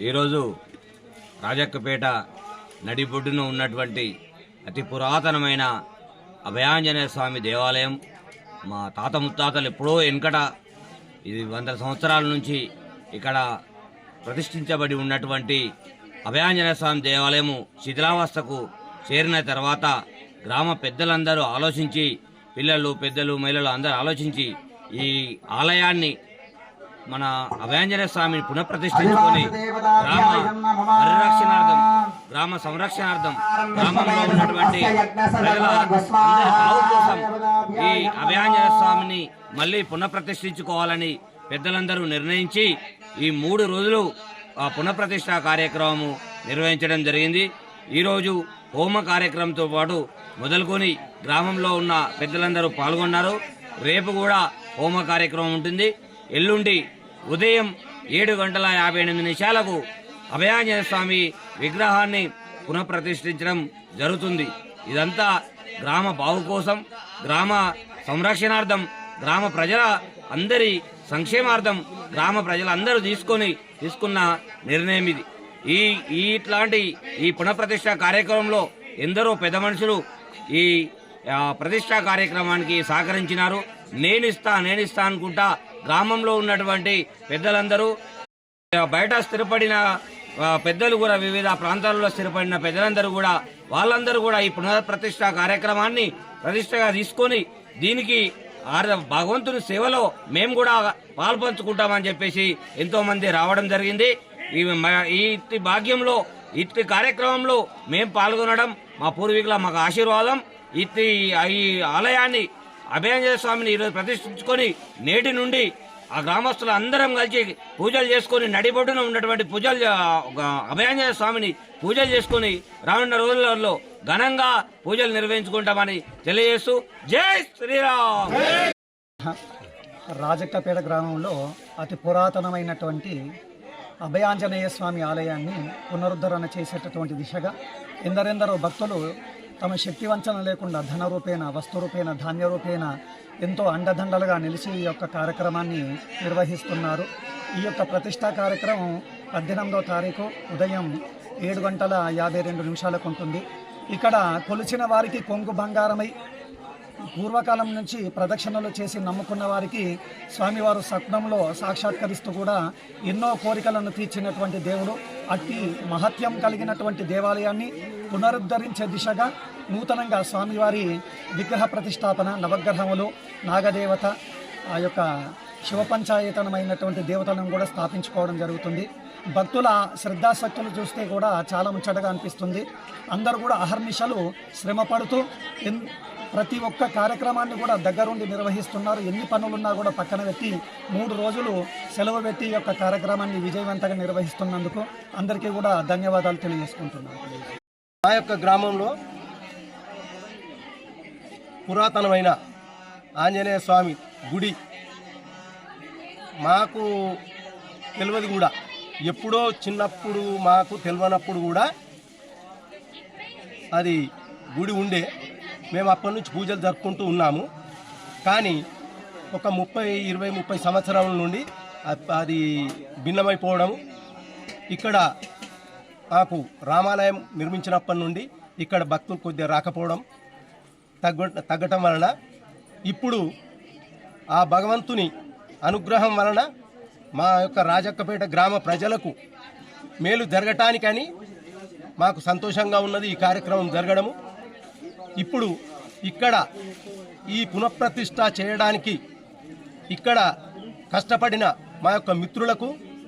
ఈరోజు రాజక్కపేట నడిబొడ్డున ఉన్నటువంటి అతి పురాతనమైన అభయాంజనేయ స్వామి దేవాలయం. మా తాత ముత్తాతలు ఎప్పుడో వెనుకట ఇది వందల సంవత్సరాల నుంచి ఇక్కడ ప్రతిష్ఠించబడి ఉన్నటువంటి అభయాంజనేయ స్వామి దేవాలయము శిథిలావస్థకు చేరిన తర్వాత గ్రామ పెద్దలందరూ ఆలోచించి పిల్లలు పెద్దలు మహిళలు అందరూ ఆలోచించి ఈ ఆలయాన్ని మన అభయాంజనేయ స్వామిని పునఃప్రతిష్ఠించుకొని గ్రామ పరిరక్షణార్థం గ్రామ సంరక్షణార్థం గ్రామంలో ఉన్నటువంటి ప్రజల బావు కోసం ఈ అభయాంజనేయ స్వామిని మళ్ళీ పునఃప్రతిష్ఠించుకోవాలని పెద్దలందరూ నిర్ణయించి ఈ మూడు రోజులు ఆ పునఃప్రతిష్ఠ కార్యక్రమము నిర్వహించడం జరిగింది. ఈరోజు హోమ కార్యక్రమంతో పాటు మొదలుకొని గ్రామంలో ఉన్న పెద్దలందరూ పాల్గొన్నారు. రేపు కూడా హోమ కార్యక్రమం ఉంటుంది. ఎల్లుండి ఉదయం ఏడు గంటల యాభై ఎనిమిది నిమిషాలకు అభయాంజనేయ స్వామి విగ్రహాన్ని పునఃప్రతిష్ఠించడం జరుగుతుంది. ఇదంతా గ్రామ బావు కోసం గ్రామ సంరక్షణార్థం గ్రామ ప్రజల అందరి సంక్షేమార్థం గ్రామ ప్రజలందరూ తీసుకొని తీసుకున్న నిర్ణయం ఇది. ఈ ఈ ఇట్లాంటి ఈ పునఃప్రతిష్ఠ కార్యక్రమంలో ఎందరో పెద్ద మనుషులు ఈ ప్రతిష్టా కార్యక్రమానికి సహకరించినారు. నేను నేనిస్తా నేను అనుకుంటా గ్రామంలో ఉన్నటువంటి పెద్దలందరూ బయట స్థిరపడిన పెద్దలు కూడా వివిధ ప్రాంతాలలో స్థిరపడిన పెద్దలందరూ కూడా వాళ్ళందరూ కూడా ఈ పునఃప్రతిష్ఠ కార్యక్రమాన్ని ప్రతిష్టగా తీసుకొని దీనికి భగవంతుని సేవలో మేము కూడా పాల్పంచుకుంటామని చెప్పేసి ఎంతో మంది రావడం జరిగింది. ఈ మ- ఈ భాగ్యంలో ఇట్టి కార్యక్రమంలో మేము పాల్గొనడం మా పూర్వీకుల మాకు ఆశీర్వాదం. ఇట్టి ఈ ఆలయాన్ని అభయాంజన స్వామిని ఈరోజు ప్రతిష్ఠించుకొని నేటి నుండి ఆ గ్రామస్తులు అందరం కలిసి పూజలు చేసుకొని నడిబొడ్డున ఉన్నటువంటి పూజలు ఆ, అభయాంజన స్వామిని పూజలు చేసుకొని రానున్న రోజులలో ఘనంగా పూజలు నిర్వహించుకుంటామని తెలియజేస్తూ జై శ్రీరామ్! రాజక్కపేట గ్రామంలో అతి పురాతనమైనటువంటి అభయాంజనేయ స్వామి ఆలయాన్ని పునరుద్ధరణ చేసేటటువంటి దిశగా ఎందరెందరో భక్తులు తమ శక్తి వంచన లేకుండా ధన రూపేణ వస్తు రూపేణ ధాన్య రూపేణ ఎంతో అండదండలుగా నిలిచి ఈ యొక్క కార్యక్రమాన్ని నిర్వహిస్తున్నారు. ఈ యొక్క ప్రతిష్టా కార్యక్రమం పద్దెనిమిదో తారీఖు ఉదయం ఏడు గంటల యాభై రెండు నిమిషాలకు ఉంటుంది. ఇక్కడ కొలిచిన వారికి కొంగు బంగారమై పూర్వకాలం నుంచి ప్రదక్షిణలు చేసి నమ్ముకున్న వారికి స్వామివారు స్వప్నంలో సాక్షాత్కరిస్తూ కూడా ఎన్నో కోరికలను తీర్చినటువంటి దేవుడు. అట్టి మహత్యం కలిగినటువంటి దేవాలయాన్ని పునరుద్ధరించే దిశగా నూతనంగా స్వామివారి విగ్రహ ప్రతిష్టాపన నవగ్రహములు నాగదేవత ఆ యొక్క శివపంచాయతనమైనటువంటి దేవతలను కూడా స్థాపించుకోవడం జరుగుతుంది. భక్తుల శ్రద్ధాశక్తులు చూస్తే కూడా చాలా ముచ్చటగా అనిపిస్తుంది. అందరూ కూడా అహర్నిశలు శ్రమ పడుతూ ఎన్- ప్రతి ఒక్క కార్యక్రమాన్ని కూడా దగ్గరుండి నిర్వహిస్తున్నారు. ఎన్ని పనులున్నా కూడా పక్కన పెట్టి మూడు రోజులు సెలవు పెట్టి ఈ యొక్క కార్యక్రమాన్ని విజయవంతంగా నిర్వహిస్తున్నందుకు అందరికీ కూడా ధన్యవాదాలు తెలియజేసుకుంటున్నాను. మా యొక్క గ్రామంలో పురాతనమైన ఆంజనేయ స్వామి గుడి మాకు తెలియదు కూడా. ఎప్పుడో చిన్నప్పుడు మాకు తెలియనప్పుడు కూడా అది గుడి ఉండే. మేము అప్పటి నుంచి పూజలు జరుపుకుంటూ ఉన్నాము. కానీ ఒక ముప్పై ఇరవై ముప్పై సంవత్సరాల నుండి అది భిన్నమైపోవడం ఇక్కడ మాకు రామాలయం నిర్మించినప్పటి నుండి ఇక్కడ భక్తులు కొద్దిగా రాకపోవడం తగ్గ తగ్గటం వలన ఇప్పుడు ఆ భగవంతుని అనుగ్రహం వలన మా యొక్క రాజక్కపేట గ్రామ ప్రజలకు మేలు జరగటానికని మాకు సంతోషంగా ఉన్నది ఈ కార్యక్రమం జరగడము. ఇప్పుడు ఇక్కడ ఈ పునఃప్రతిష్ట చేయడానికి ఇక్కడ కష్టపడిన మా యొక్క మిత్రులకు